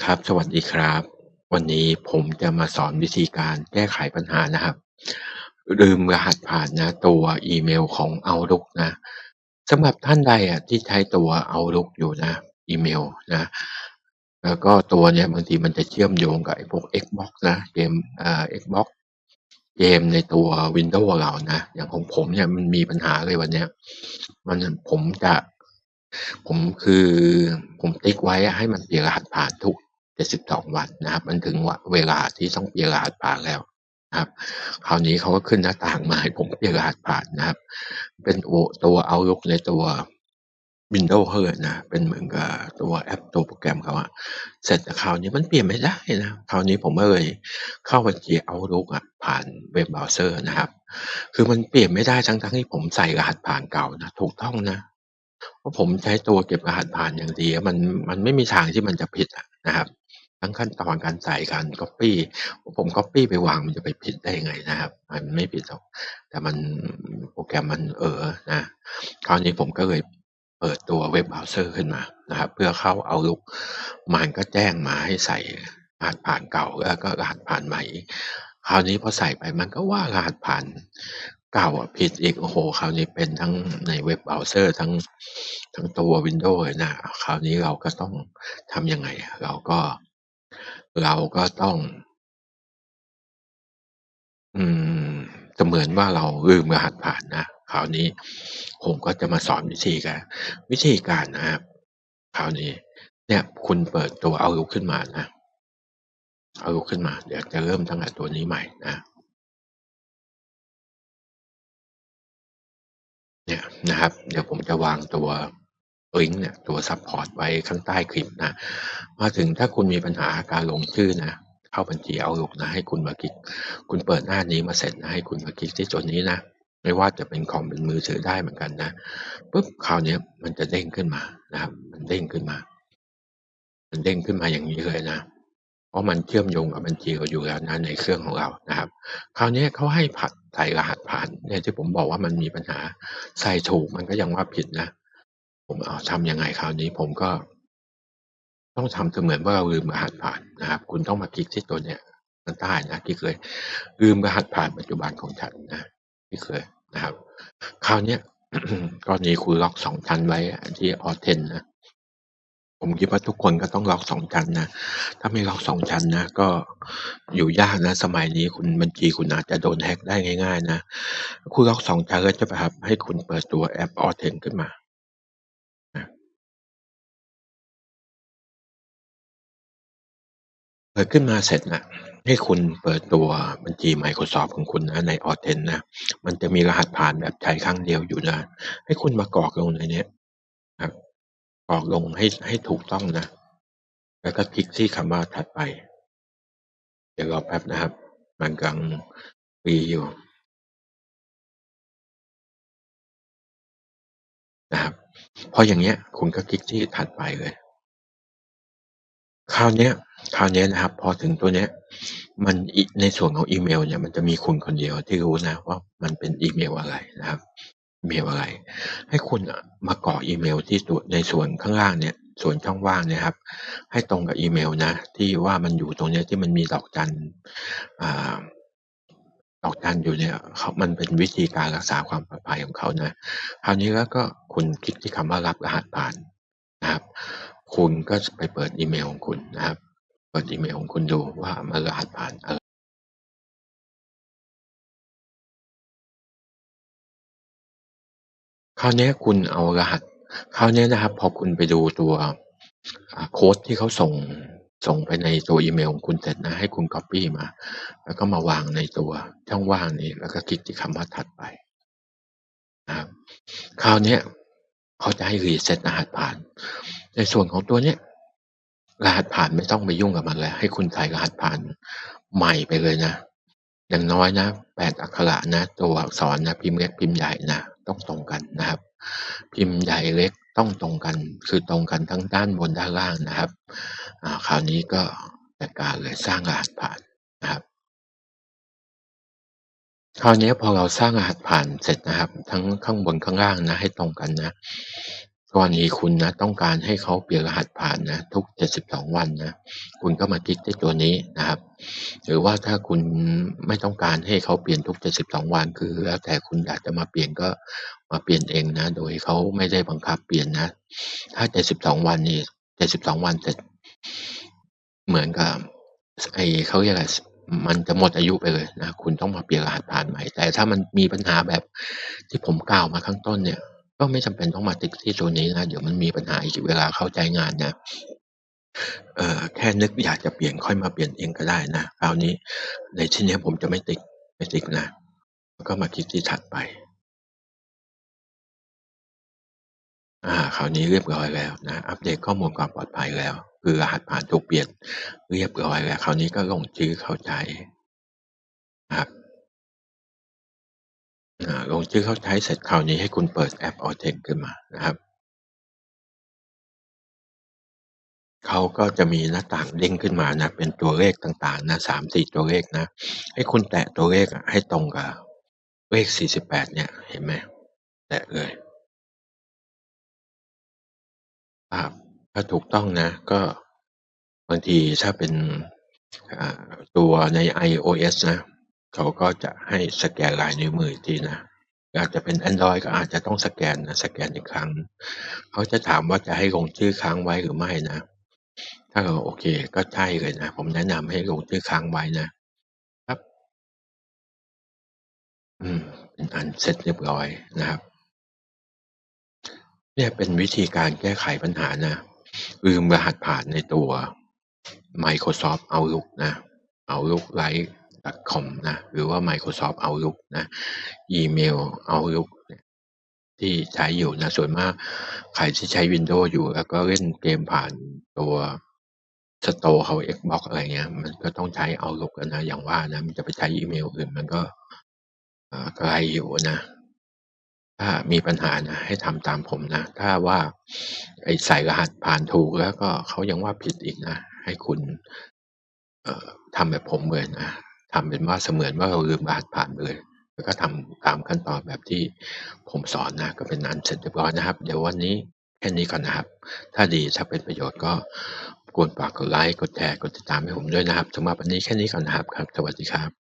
ครับ สวัสดีครับ วันนี้ผมจะมาสอนวิธีการแก้ไขปัญหานะครับ ลืมรหัสผ่านนะ ตัวอีเมลของ Outlook นะสำหรับท่านใดอะที่ใช้ตัว Outlook อยู่นะ อีเมลนะ แล้วก็ตัวเนี้ยบางทีมันจะเชื่อมโยงกับไอ้พวก Xbox นะเกมอ่า Xbox เกมในตัว Windows เรานะ อย่างของผมเนี่ยมันมีปัญหาเลยวันเนี้ยมันผมจะ ผมคือ ผมติ๊กไว้ให้มันเปลี่ยนรหัสผ่านทุก 72 วันนะครับ มันถึงวะเวลาที่ต้องเปลี่ยนรหัสผ่านแล้วครับ คราวนี้เขาก็ขึ้นหน้าต่างมาให้ผมเปลี่ยนรหัสผ่านนะครับ เป็นโอตัว Outlook ในตัว Windows เขาเลยนะ เป็นเหมือนกับตัวแอปตัวโปรแกรมเขาอะเสร็จแต่คราวนี้มันเปลี่ยนไม่ได้นะ คราวนี้ผมก็เลยเข้าบัญชี Outlook อะผ่านเว็บเบราว์เซอร์นะครับ คือมันเปลี่ยนไม่ได้ทั้งๆที่ผมใส่รหัสผ่านเก่านะ ถูกต้องนะ เพราะผมใช้ตัวเก็บรหัสผ่านอย่างดีมันมันไม่มีทางที่มันจะผิดอะนะครับ ทั้งขั้นตอนการใส่การก๊อบปี้ผมก๊อบปี้ไปวางมันจะไปผิดได้ยังไงนะครับ มันไม่ผิดหรอกแต่มันโปรแกรมมัน Error นะคราวนี้ผมก็เลยเปิดตัวเว็บเบราว์เซอร์ขึ้นมานะครับ เพื่อเข้า Outlook มันก็แจ้งมาให้ใส่รหัสผ่านเก่าแล้วก็รหัสผ่านใหม่ คราวนี้พอใส่ไปมันก็ว่ารหัสผ่าน เก่าอะผิดอีกโอ้โฮคราวนี้เป็นทั้งในเว็บเบราว์เซอร์ทั้งทั้งตัว Windows เลยนะคราวนี้เราก็ต้องทำยังไง เราก็ เราก็ต้อง อืมเสมือนว่าเราลืมรหัสผ่านนะคราวนี้ผมก็จะมาสอนวิธีการวิธีการนะครับคราวนี้ เนี่ยคุณเปิดตัว Outlook ขึ้นมานะ Outlook ขึ้นมา เดี๋ยวจะเริ่มตั้งแต่ตัวนี้ใหม่นะ เนี่ยนะครับ เดี๋ยวผมจะวางตัวลิงก์เนี่ยตัวซัปพอร์ตไว้ข้างใต้คลิปนะ มาถึงถ้าคุณมีปัญหาการลงชื่อนะ เข้าบัญชี Outlook นะ ให้คุณมาคลิก คุณเปิดหน้านี้มาเสร็จนะ ให้คุณมาคลิกที่ตัวนี้นะ ไม่ว่าจะเป็นคอมเป็นมือถือได้เหมือนกันนะปุ๊บคราวนี้มันจะเด้งขึ้นมานะครับ มันเด้งขึ้นมา มันเด้งขึ้นมาอย่างงี้เลยนะเพราะมันเชื่อมโยงกับบัญชีเราอยู่แล้วนะในเครื่องของเรานะครับ คราวนี้เขาให้ผัด ใส่รหัสผ่านเนี่ยที่ผมบอกว่ามันมีปัญหาใส่ถูกมันก็ยังว่าผิดนะ ผมอ้าทำยังไงคราวนี้ผมก็ ต้องทำเสมือนว่าเราลืมรหัสผ่านนะครับ คุณต้องมาคลิกที่ตัวเนี้ยข้างใต้นะคลิกเลยลืมรหัสผ่านปัจจุบันของฉันนะคลิกเลยนะครับ คราวเนี้ยกรณีคุณล็อก2ชั้นไว้ที่ Auth10 นะ ผมคิดว่าทุกคนก็ต้องล็อก2ชั้นนะ ถ้าไม่ล็อก2ชั้นนะ ก็อยู่ยากนะ สมัยนี้คุณบัญชีคุณอาจจะโดน hack ได้ง่าย ๆ นะ คุณล็อก2ชั้นแล้วใช่เปครับให้คุณเปิดตัวแอป Auth10 ขึ้นมาเปิดขึ้นมาเสร็จนะให้คุณเปิดตัวบัญชี Microsoft ของคุณนะใน Auth10 นะ มันจะมีรหัสผ่านแบบใช้ครั้งเดียวอยู่นะ ให้คุณมากรอกลงในเนี้ย รอกลงให้ให้ถูกต้องนะ แล้วก็คลิกที่คำว่าถัดไป เดี๋ยวรอแป๊บนะครับ มันกำลังฟรีอยู่นะครับพออย่างเงี้ยคุณก็คลิกที่ถัดไปเลย คราวเนี้ยคราวเนี้ยนะครับ พอถึงตัวเนี้ย มันในส่วนของอีเมลเนี่ยมันจะมีคุณคนเดียวที่รู้นะว่ามันเป็นอีเมลอะไรนะครับ เมลอะไร ให้คุณมากรออีเมลที่ในส่วนข้างล่างเนี่ยส่วนช่องว่างเนี่ยครับ ให้ตรงกับอีเมลนะ ที่ว่ามันอยู่ตรงเนี้ยที่มันมีดอกจันอดอกจันอยู่เนี่ยเขามันเป็นวิธีการรักษาความปลอดภัยของเขานะ คราวนี้แล้วก็คุณคลิกที่คำว่ารับรหัสผ่านนะครับ คุณก็ไปเปิดอีเมลของคุณนะครับ เปิดอีเมลของคุณดูว่ามันรหัสผ่านอะไร คราวนี้คุณเอารหัส คราวนี้นะครับ พอคุณไปดูตัวโค้ดที่เขาส่งส่งไปในตัวอีเมลของคุณเสร็จนะ ให้คุณก๊อบปี้มา แล้วก็มาวางในตัวช่องว่างนี้ แล้วก็คลิกที่คำว่าถัดไปนะครับคราวนี้เขาจะให้ reset รหัสผ่าน ในส่วนของตัวเนี้ยรหัสผ่านไม่ต้องไปยุ่งกับมันแล้วให้คุณใส่รหัสผ่านใหม่ไปเลยนะ อย่างน้อยนะ8อักขระนะ ตัวอักษรนะ พิมพ์เล็กพิมพ์ใหญ่นะ ต้องตรงกันนะครับ พิมพ์ใหญ่เล็กต้องตรงกันคือตรงกันทั้งด้านบนด้านล่างนะครับคราวนี้ก็จัดการเลยสร้างรหัสผ่านนะครับคราวนี้พอเราสร้างรหัสผ่านเสร็จนะครับ ทั้งข้างบนข้างล่างนะให้ตรงกันนะ กรณีคุณนะต้องการให้เขาเปลี่ยนรหัสผ่านนะทุก 72 วันนะคุณก็มาคลิกที่ตัวนี้นะครับ หรือว่าถ้าคุณไม่ต้องการให้เขาเปลี่ยนทุก 72 วันคือแล้วแต่คุณอยากจะมาเปลี่ยนก็มาเปลี่ยนเองนะ โดยเขาไม่ได้บังคับเปลี่ยนนะ ถ้า 72 วันนี่ 72 วันเสร็จเหมือนกับไอเขาเรียกอะไรมันจะหมดอายุไปเลยนะคุณต้องมาเปลี่ยนรหัสผ่านใหม่ แต่ถ้ามันมีปัญหาแบบที่ผมกล่าวมาข้างต้นเนี่ย ก็ไม่จำเป็นต้องมาติ๊กที่ตัวนี้นะ เดี๋ยวมันมีปัญหาอีกเวลาเข้าใจงานนะเอ่อแค่นึกอยากจะเปลี่ยนค่อยมาเปลี่ยนเองก็ได้นะคราวนี้ในที่นี้ผมจะไม่ติ๊กไม่ติ๊กนะแล้วก็มาคลิกที่ถัดไป อ่าคราวนี้เรียบร้อยแล้วนะ อัปเดตข้อมูลความปลอดภัยแล้ว คือรหัสผ่านถูกเปลี่ยนเรียบร้อยแล้ว คราวนี้ก็ลงชื่อเข้าใจครับ อ่า ลงชื่อเข้าใช้เสร็จคราวนี้ให้คุณเปิดแอป Auth ขึ้นมานะครับ เขาก็จะมีหน้าต่างเด้งขึ้นมานะ เป็นตัวเลขต่าง ๆ นะ 3-4 ตัวเลขนะ ให้คุณแตะตัวเลขอะให้ตรงกับเลข 48 เนี่ย เห็นไหม แตะเลยครับ ถ้าถูกต้องนะ ก็บางทีถ้าเป็น อ่า ตัวใน iOS นะ เขาก็จะให้สแกนลายนิ้วมือทีนะอาจจะเป็นแอนดรอยก็อาจจะต้องสแกนนะสแกนอีกครั้ง เขาจะถามว่าจะให้ลงชื่อค้างไว้หรือไม่นะ ถ้าเราโอเคก็ใช่เลยนะ ผมแนะนำให้ลงชื่อค้างไว้นะครับ อืมเป็นอันเสร็จเรียบร้อยนะครับ เนี่ยเป็นวิธีการแก้ไขปัญหานะลืมรหัสผ่านในตัว Microsoft Outlook นะ Outlook Live com นะหรือว่า Microsoft Outlook นะอีเมล Outlook เนี่ยที่ใช้อยู่นะส่วนมากใครที่ใช้ Windows อยู่ แล้วก็เล่นเกมผ่านตัวสโตร์เขา Xbox อะไรเงี้ย มันก็ต้องใช้ Outlook นะ อย่างว่านะ มันจะไปใช้อีเมลอื่นมันก็ไกลอยู่นะ ถ้ามีปัญหานะ ให้ทำตามผมนะ ถ้าว่าไอ้ใส่รหัสผ่านถูกแล้วก็เขายังว่าผิดอีกนะ ให้คุณทำแบบผมเลยนะ ทำเป็นว่าเสมือนว่าเราลืมรหัสผ่านไปเลย แล้วก็ทำตามขั้นตอนแบบที่ผมสอนนะก็เป็นอันเสร็จเรียบร้อยนะครับ เดี๋ยววันนี้แค่นี้ก่อนนะครับ ถ้าดีถ้าเป็นประโยชน์ก็กดฝากกดไลค์กดแชร์กดติดตามให้ผมด้วยนะครับสำหรับวันนี้แค่นี้ก่อนนะครับครับ สวัสดีครับ